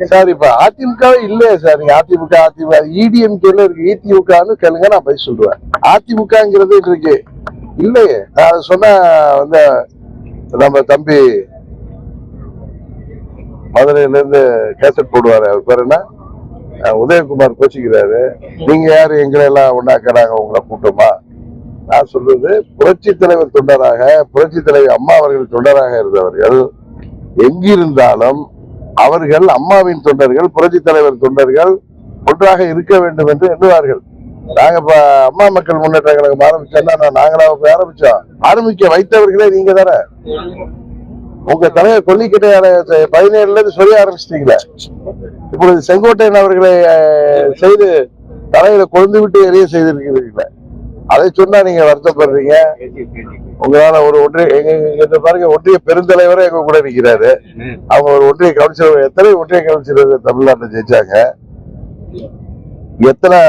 இருக்கு சார் இப்ப அதிமுகவே இல்லையே சார். அதிமுக அதிமுக இடிஎம்கேல இருக்கு. இதிமுகன்னு கேளுங்க நான் பதில் சொல்லுவேன் அதிமுகங்கிறது இருக்கு. இல்லையே. நான் சொன்ன சொன்னா வந்து நம்ம தம்பி மதுரையில இருந்து கேசட் போடுவாரு. அவர் பேர் என்ன? உதயகுமார் கோச்சிக்கிறாரு. நீங்க யாரு? எங்களை எல்லாம் ஒன்னாக்கிறாங்க உங்களை கூட்டமா. நான் சொல்றது புரட்சி தலைவர் தொண்டராக புரட்சி தலைவர் அம்மா அவர்கள் தொண்டராக இருந்தவர்கள். எங்கிருந்தாலும் அவர்கள் அம்மாவின் தொண்டர்கள் புரட்சி தலைவர் தொண்டர்கள் ஒன்றாக இருக்க வேண்டும் என்று எண்ணுவார்கள். நாங்க இப்ப அம்மா மக்கள் முன்னேற்ற கழகம் ஆரம்பிச்சோம்னா நாங்களா போய் ஆரம்பிச்சோம். ஆரம்பிக்க வைத்தவர்களே நீங்க தானே? உங்க தலைவர் கொல்லிக்கிட்ட பதினேழுல இருந்து சொல்ல ஆரம்பிச்சிட்டீங்களே. இப்பொழுது செங்கோட்டையன் அவர்களை செய்து தலையில கொழுந்து விட்டு எரிய செய்திருக்கிறீங்களே அதை சொன்னா நீங்க வருத்தப்படுறீங்க. உங்களால ஒரு ஒன்றிய எங்க பாருங்க ஒன்றிய பெருந்தலைவரே எங்க கூட நிக்கிறாரு. அவங்க ஒரு ஒன்றிய கவுன்சிலர் எத்தனை ஒன்றிய கவுன்சிலர் தமிழ்நாட்டில் ஜெயிச்சாங்க? எத்தனை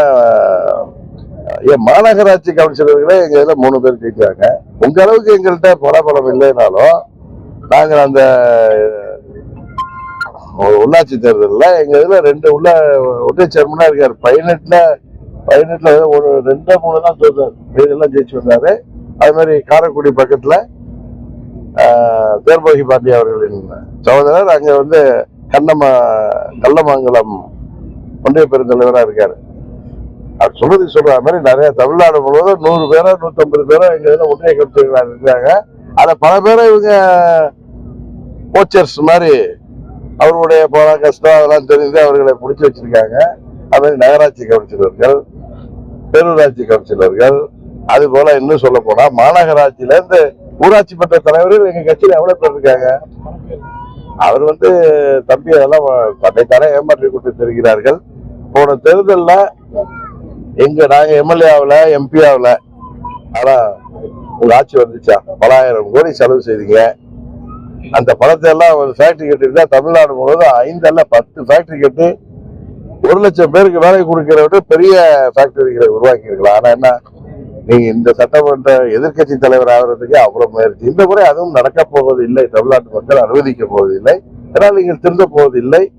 என் மாநகராட்சி கவுன்சிலர்களே எங்க இதுல மூணு பேர் ஜெயிச்சாங்க. உங்க அளவுக்கு எங்கள்கிட்ட பலாபலம் இல்லைனாலும் நாங்கள் அந்த உள்ளாட்சி தேர்தலில் எங்க இதுல ரெண்டு உள்ள ஒன்றிய சேர்மனா இருக்காரு. பதினெட்டுல பதினெட்டுல ஒரு ரெண்டு மூணு தான் தோத்தாரு இதெல்லாம் ஜெயிச்சு வந்தாரு. அது மாதிரி காரைக்குடி பக்கத்தில் ஆஹ், தேர்போகி பாண்டி அவர்களின் சகோதரர். அங்கே வந்து கண்ணம கள்ளமங்கலம் ஒன்றிய பெருந்தலைவராக இருக்கார். அவர் சொல்றது சொல்ற மாதிரி நிறைய தமிழ்நாடு முழுவதும் நூறு பேரோ நூத்தம்பது பேரோ எங்க இதுல ஒன்றிய கட்சிகளாக இருக்கிறாங்க. அத பல பேரை இவங்க கோச்சர்ஸ் மாதிரி அவர்களுடைய போன கஷ்டம் அதெல்லாம் தெரிந்து அவர்களை பிடிச்சி வச்சிருக்காங்க. அது மாதிரி நகராட்சி கவுன்சிலர்கள் பேரூராட்சி கவுன்சிலர்கள் அது போல இன்னும் சொல்ல போனா மாநகராட்சியில இருந்து ஊராட்சி மன்ற தலைவர்கள் எங்க கட்சியில எவ்வளவு பேர் இருக்காங்க? அவர் வந்து தம்பி அதெல்லாம் தன்னைத்தானே ஏமாற்றி கொண்டு தெரிகிறார்கள். போன தேர்தல்ல எங்க நாங்க எம்எல்ஏ ஆகல எம்பி ஆகல. ஆனா உங்க ஆட்சி வந்துச்சா? பலாயிரம் கோடி செலவு செய்தீங்க. அந்த பணத்தை எல்லாம் ஒரு ஃபேக்டரி கட்டிருந்தா தமிழ்நாடு முழுவதும் ஐந்து அல்ல பத்து ஃபேக்டரி கட்டி ஒரு லட்சம் பேருக்கு வேலை கொடுக்கிற விட பெரிய ஃபேக்டரிகளை உருவாக்கியிருக்கலாம். ஆனா என்ன? நீங்க இந்த சட்டமன்ற எதிர்க்கட்சி தலைவர் ஆகிறதுக்கு அவ்வளவு முயற்சி. இந்த முறை அதுவும் நடக்க போவதில்லை. தமிழ்நாட்டு மக்கள் அனுமதிக்க போவதில்லை. ஏன்னா நீங்கள் திருந்த போவதில்லை.